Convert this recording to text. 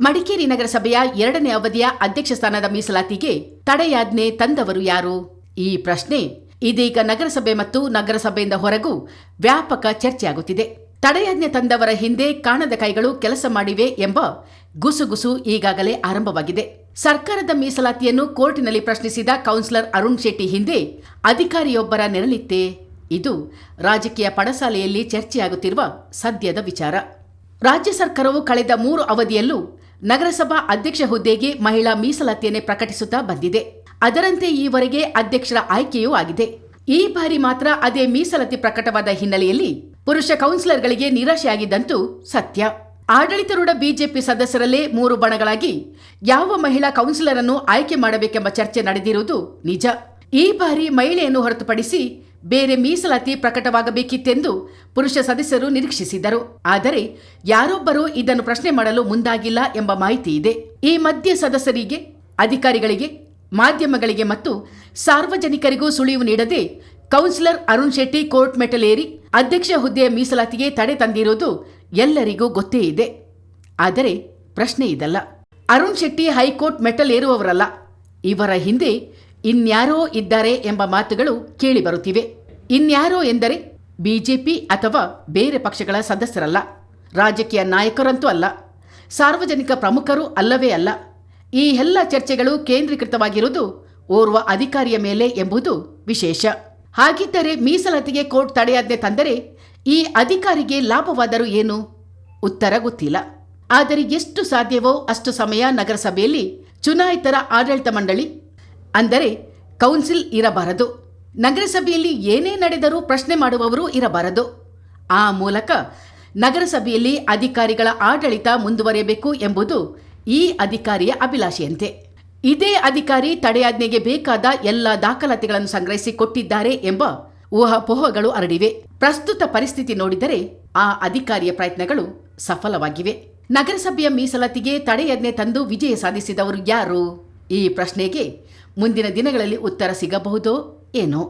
ಮಡಿಕೇರಿ ನಗರಸಭೆಯ ಎರಡನೇ ಅವಧಿಯ ಅಧ್ಯಕ್ಷ ಸ್ಥಾನದ ಮೀಸಲಾತಿಗೆ ತಡೆಯಾಜ್ಞೆ ತಂದವರು ಯಾರು? ಈ ಪ್ರಶ್ನೆ ಇದೀಗ ನಗರಸಭೆ ಮತ್ತು ನಗರಸಭೆಯಿಂದ ಹೊರಗೂ ವ್ಯಾಪಕ ಚರ್ಚೆಯಾಗುತ್ತಿದೆ. ತಡೆಯಾಜ್ಞೆ ತಂದವರ ಹಿಂದೆ ಕಾಣದ ಕೈಗಳು ಕೆಲಸ ಮಾಡಿವೆ ಎಂಬ ಗುಸುಗುಸು ಈಗಾಗಲೇ ಆರಂಭವಾಗಿದೆ. ಸರ್ಕಾರದ ಮೀಸಲಾತಿಯನ್ನು ಕೋರ್ಟಿನಲ್ಲಿ ಪ್ರಶ್ನಿಸಿದ ಕೌನ್ಸಿಲರ್ ಅರುಣ್ ಶೆಟ್ಟಿ ಹಿಂದೆ ಅಧಿಕಾರಿಯೊಬ್ಬರ ನೆರಳಿತ್ತೆ. ಇದು ರಾಜಕೀಯ ಪಡಸಾಲೆಯಲ್ಲಿ ಚರ್ಚೆಯಾಗುತ್ತಿರುವ ಸದ್ಯದ ವಿಚಾರ. ರಾಜ್ಯ ಸರ್ಕಾರವು ಕಳೆದ ಮೂರು ಅವಧಿಯಲ್ಲೂ ನಗರಸಭಾ ಅಧ್ಯಕ್ಷ ಹುದ್ದೆಗೆ ಮಹಿಳಾ ಮೀಸಲಾತಿಯನ್ನೇ ಪ್ರಕಟಿಸುತ್ತಾ ಬಂದಿದೆ. ಅದರಂತೆ ಈವರೆಗೆ ಅಧ್ಯಕ್ಷರ ಆಯ್ಕೆಯೂ ಆಗಿದೆ. ಈ ಬಾರಿ ಮಾತ್ರ ಅದೇ ಮೀಸಲಾತಿ ಪ್ರಕಟವಾದ ಹಿನ್ನೆಲೆಯಲ್ಲಿ ಪುರುಷ ಕೌನ್ಸಿಲರ್ಗಳಿಗೆ ನಿರಾಶೆಯಾಗಿದ್ದಂತೂ ಸತ್ಯ. ಆಡಳಿತಾರೂಢ ಬಿಜೆಪಿ ಸದಸ್ಯರಲ್ಲೇ ಮೂರು ಬಣಗಳಾಗಿ ಯಾವ ಮಹಿಳಾ ಕೌನ್ಸಿಲರ್ ಅನ್ನು ಆಯ್ಕೆ ಮಾಡಬೇಕೆಂಬ ಚರ್ಚೆ ನಡೆದಿರುವುದು ನಿಜ. ಈ ಬಾರಿ ಮಹಿಳೆಯನ್ನು ಹೊರತುಪಡಿಸಿ ಬೇರೆ ಮೀಸಲಾತಿ ಪ್ರಕಟವಾಗಬೇಕಿತ್ತೆಂದು ಪುರುಷ ಸದಸ್ಯರು ನಿರೀಕ್ಷಿಸಿದ್ದರು ಆದರೆ ಯಾರೊಬ್ಬರೂ ಇದನ್ನು ಪ್ರಶ್ನೆ ಮಾಡಲು ಮುಂದಾಗಿಲ್ಲ ಎಂಬ ಮಾಹಿತಿ ಇದೆ. ಈ ಮಧ್ಯೆ ಸದಸ್ಯರಿಗೆ, ಅಧಿಕಾರಿಗಳಿಗೆ, ಮಾಧ್ಯಮಗಳಿಗೆ ಮತ್ತು ಸಾರ್ವಜನಿಕರಿಗೂ ಸುಳಿವು ನೀಡದೆ ಕೌನ್ಸಿಲರ್ ಅರುಣ್ ಶೆಟ್ಟಿ ಕೋರ್ಟ್ ಮೆಟಲೇರಿ ಅಧ್ಯಕ್ಷ ಹುದ್ದೆಯ ಮೀಸಲಾತಿಗೆ ತಡೆ ತಂದಿರುವುದು ಎಲ್ಲರಿಗೂ ಗೊತ್ತೇ ಇದೆ. ಆದರೆ ಪ್ರಶ್ನೆ ಇದಲ್ಲ. ಅರುಣ್ ಶೆಟ್ಟಿ ಹೈಕೋರ್ಟ್ ಮೆಟಲ್ ಇವರ ಹಿಂದೆ ಇನ್ಯಾರೋ ಇದ್ದಾರೆ ಎಂಬ ಮಾತುಗಳು ಕೇಳಿಬರುತ್ತಿವೆ ಇನ್ಯಾರೋ ಎಂದರೆ ಬಿಜೆಪಿ ಅಥವಾ ಬೇರೆ ಪಕ್ಷಗಳ ಸದಸ್ಯರಲ್ಲ. ರಾಜಕೀಯ ನಾಯಕರಂತೂ ಅಲ್ಲ. ಸಾರ್ವಜನಿಕ ಪ್ರಮುಖರು ಅಲ್ಲವೇ ಅಲ್ಲ. ಈ ಎಲ್ಲ ಚರ್ಚೆಗಳು ಕೇಂದ್ರೀಕೃತವಾಗಿರುವುದು ಓರ್ವ ಅಧಿಕಾರಿಯ ಮೇಲೆ ಎಂಬುದು ವಿಶೇಷ. ಹಾಗಿದ್ದರೆ ಮೀಸಲಾತಿಗೆ ಕೋರ್ಟ್ ತಡೆಯಾಜ್ಞೆ ತಂದರೆ ಈ ಅಧಿಕಾರಿಗೆ ಲಾಭವಾದರೂ ಏನು? ಉತ್ತರ ಗೊತ್ತಿಲ್ಲ. ಆದರೆ ಎಷ್ಟು ಸಾಧ್ಯವೋ ಅಷ್ಟು ಸಮಯ ನಗರಸಭೆಯಲ್ಲಿ ಚುನಾಯಿತರ ಆಡಳಿತ ಮಂಡಳಿ ಅಂದರೆ ಕೌನ್ಸಿಲ್ ಇರಬಾರದು. ನಗರಸಭೆಯಲ್ಲಿ ಏನೇ ನಡೆದರೂ ಪ್ರಶ್ನೆ ಮಾಡುವವರು ಇರಬಾರದು. ಆ ಮೂಲಕ ನಗರಸಭೆಯಲ್ಲಿ ಅಧಿಕಾರಿಗಳ ಆಡಳಿತ ಮುಂದುವರಿಯಬೇಕು ಎಂಬುದು ಈ ಅಧಿಕಾರಿಯ ಅಭಿಲಾಷೆಯಂತೆ. ಇದೇ ಅಧಿಕಾರಿ ತಡೆಯಾಜ್ಞೆಗೆ ಬೇಕಾದ ಎಲ್ಲ ದಾಖಲಾತಿಗಳನ್ನು ಸಂಗ್ರಹಿಸಿ ಕೊಟ್ಟಿದ್ದಾರೆ ಎಂಬ ಊಹಾಪೋಹಗಳು ಹರಡಿವೆ. ಪ್ರಸ್ತುತ ಪರಿಸ್ಥಿತಿ ನೋಡಿದರೆ ಆ ಅಧಿಕಾರಿಯ ಪ್ರಯತ್ನಗಳು ಸಫಲವಾಗಿವೆ. ನಗರಸಭೆಯ ಮೀಸಲಾತಿಗೆ ತಡೆಯಾಜ್ಞೆ ತಂದು ವಿಜಯ ಸಾಧಿಸಿದವರು ಯಾರು? ಈ ಪ್ರಶ್ನೆಗೆ ಮುಂದಿನ ದಿನಗಳಲ್ಲಿ ಉತ್ತರ ಸಿಗಬಹುದೋ ಏನೋ.